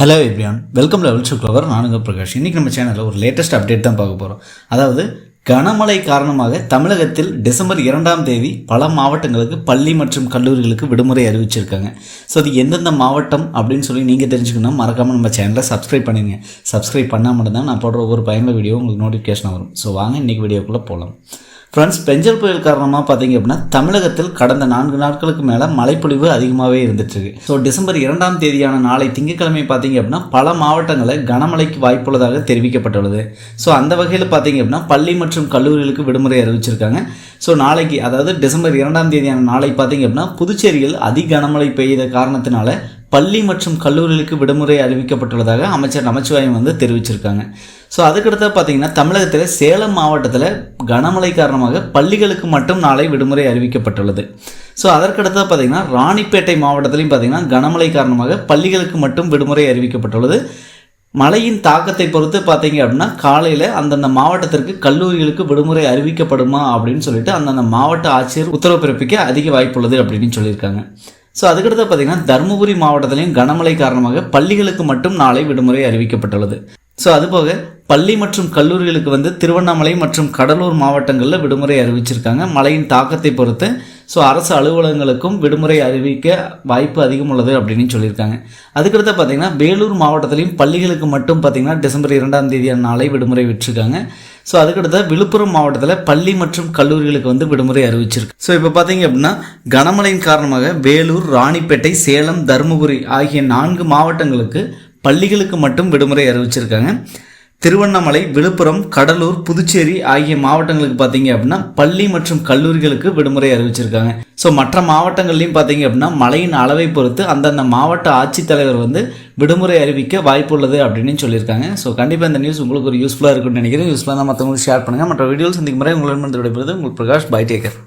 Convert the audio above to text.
Hello everyone welcome லெவல் சுக்லவர் நானுங்க பிரகாஷ். இன்றைக்கி நம்ம சேனலில் ஒரு லேட்டஸ்ட் அப்டேட் தான் பார்க்க போகிறோம் அதாவது கனமழை காரணமாக தமிழகத்தில் டிசம்பர் இரண்டாம் தேதி பல மாவட்டங்களுக்கு பள்ளி மற்றும் கல்லூரிகளுக்கு விடுமுறை அறிவிச்சிருக்காங்க. ஸோ அது எந்தெந்த மாவட்டம் அப்படின்னு சொல்லி நீங்கள் தெரிஞ்சுக்கணும் மறக்காமல் நம்ம சேனலை சப்ஸ்கிரைப் பண்ணிடுங்க சப்ஸ்கிரைப் பண்ணால் மட்டும்தான் நான் போடுற ஒவ்வொரு பயனுள்ள வீடியோ உங்களுக்கு நோட்டிஃபிகேஷன் வரும். ஸோ வாங்க இன்றைக்கி வீடியோக்குள்ளே போகலாம் ஃப்ரெண்ட்ஸ் பெஞ்சல் புயல் காரணமாக பார்த்தீங்க அப்படின்னா தமிழகத்தில் கடந்த நான்கு நாட்களுக்கு மேலே மழைப்பொழிவு அதிகமாகவே இருந்துட்டுருக்கு. ஸோ டிசம்பர் இரண்டாம் தேதியான நாளை திங்கட்கிழமை பார்த்தீங்க அப்படின்னா பல மாவட்டங்களில் கனமழைக்கு வாய்ப்புள்ளதாக தெரிவிக்கப்பட்டுள்ளது. ஸோ அந்த வகையில் பார்த்தீங்க அப்படின்னா பள்ளி மற்றும் கல்லூரிகளுக்கு விடுமுறை அறிவிச்சிருக்காங்க. ஸோ நாளைக்கு அதாவது டிசம்பர் இரண்டாம் தேதியான நாளை பார்த்தீங்க அப்படின்னா புதுச்சேரியில் அதி கனமழை பெய்த காரணத்தினால பள்ளி மற்றும் கல்லூரிகளுக்கு விடுமுறை அறிவிக்கப்பட்டுள்ளதாக அமைச்சர் நமச்சிவாயம் வந்து தெரிவிச்சிருக்காங்க. ஸோ அதுக்கடுத்து பார்த்தீங்கன்னா தமிழகத்தில் சேலம் மாவட்டத்தில் கனமழை காரணமாக பள்ளிகளுக்கு மட்டும் நாளை விடுமுறை அறிவிக்கப்பட்டுள்ளது. ஸோ அதற்கடுத்து பார்த்தீங்கன்னா ராணிப்பேட்டை மாவட்டத்திலையும் பார்த்தீங்கன்னா கனமழை காரணமாக பள்ளிகளுக்கு மட்டும் விடுமுறை அறிவிக்கப்பட்டுள்ளது. மழையின் தாக்கத்தை பொறுத்து பார்த்தீங்க அப்படின்னா காலையில் அந்தந்த மாவட்டத்திற்கு கல்லூரிகளுக்கு விடுமுறை அறிவிக்கப்படுமா அப்படின்னு சொல்லிட்டு அந்தந்த மாவட்ட ஆட்சியர் உத்தரவு பிறப்பிக்க அதிக வாய்ப்புள்ளது அப்படின்னு சொல்லியிருக்காங்க. ஸோ அதுக்கடுத்து பார்த்தீங்கன்னா தருமபுரி மாவட்டத்திலையும் கனமழை காரணமாக பள்ளிகளுக்கு மட்டும் நாளை விடுமுறை அறிவிக்கப்பட்டுள்ளது. ஸோ அதுபோக பள்ளி மற்றும் கல்லூரிகளுக்கு வந்து திருவண்ணாமலை மற்றும் கடலூர் மாவட்டங்களில் விடுமுறை அறிவிச்சிருக்காங்க. மழையின் தாக்கத்தை பொறுத்து ஸோ அரசு அலுவலகங்களுக்கும் விடுமுறை அறிவிக்க வாய்ப்பு அதிகம் உள்ளது அப்படின்னு சொல்லியிருக்காங்க. அதுக்கடுத்து பார்த்தீங்கன்னா வேலூர் மாவட்டத்திலையும் பள்ளிகளுக்கு மட்டும் பார்த்தீங்கன்னா டிசம்பர் இரண்டாம் தேதி நாளை விடுமுறை விட்டுருக்காங்க. ஸோ அதுக்கடுத்த விழுப்புரம் மாவட்டத்தில் பள்ளி மற்றும் கல்லூரிகளுக்கு வந்து விடுமுறை அறிவிச்சிருக்கு. ஸோ இப்போ பார்த்தீங்க அப்படின்னா கனமழையின் காரணமாக வேலூர் ராணிப்பேட்டை சேலம் தருமபுரி ஆகிய நான்கு மாவட்டங்களுக்கு பள்ளிகளுக்கு மட்டும் விடுமுறை அறிவிச்சிருக்காங்க. திருவண்ணாமலை விழுப்புரம் கடலூர் புதுச்சேரி ஆகிய மாவட்டங்களுக்கு பார்த்தீங்க அப்படின்னா பள்ளி மற்றும் கல்லூரிகளுக்கு விடுமுறை அறிவிச்சிருக்காங்க. ஸோ மற்ற மாவட்டங்கள்லையும் பார்த்தீங்க அப்படின்னா மழையின் அளவை பொறுத்து அந்தந்த மாவட்ட ஆட்சித்தலைவர் வந்து விடுமுறை அறிவிக்க வாய்ப்பு உள்ளது அப்படின்னு சொல்லியிருக்காங்க. ஸோ கண்டிப்பாக இந்த நியூஸ் உங்களுக்கு ஒரு யூஸ்ஃபுல்லாக இருக்கும்னு நினைக்கிறேன். யூஸ்ஃபுல்லாக மற்றவங்களுக்கு ஷேர் பண்ணுங்கள் மற்ற வீடியோஸ் சந்திக்கும் முறை உங்களிடம் விடைபெறுது உங்களுக்கு பிரகாஷ் பை டேக்கர்.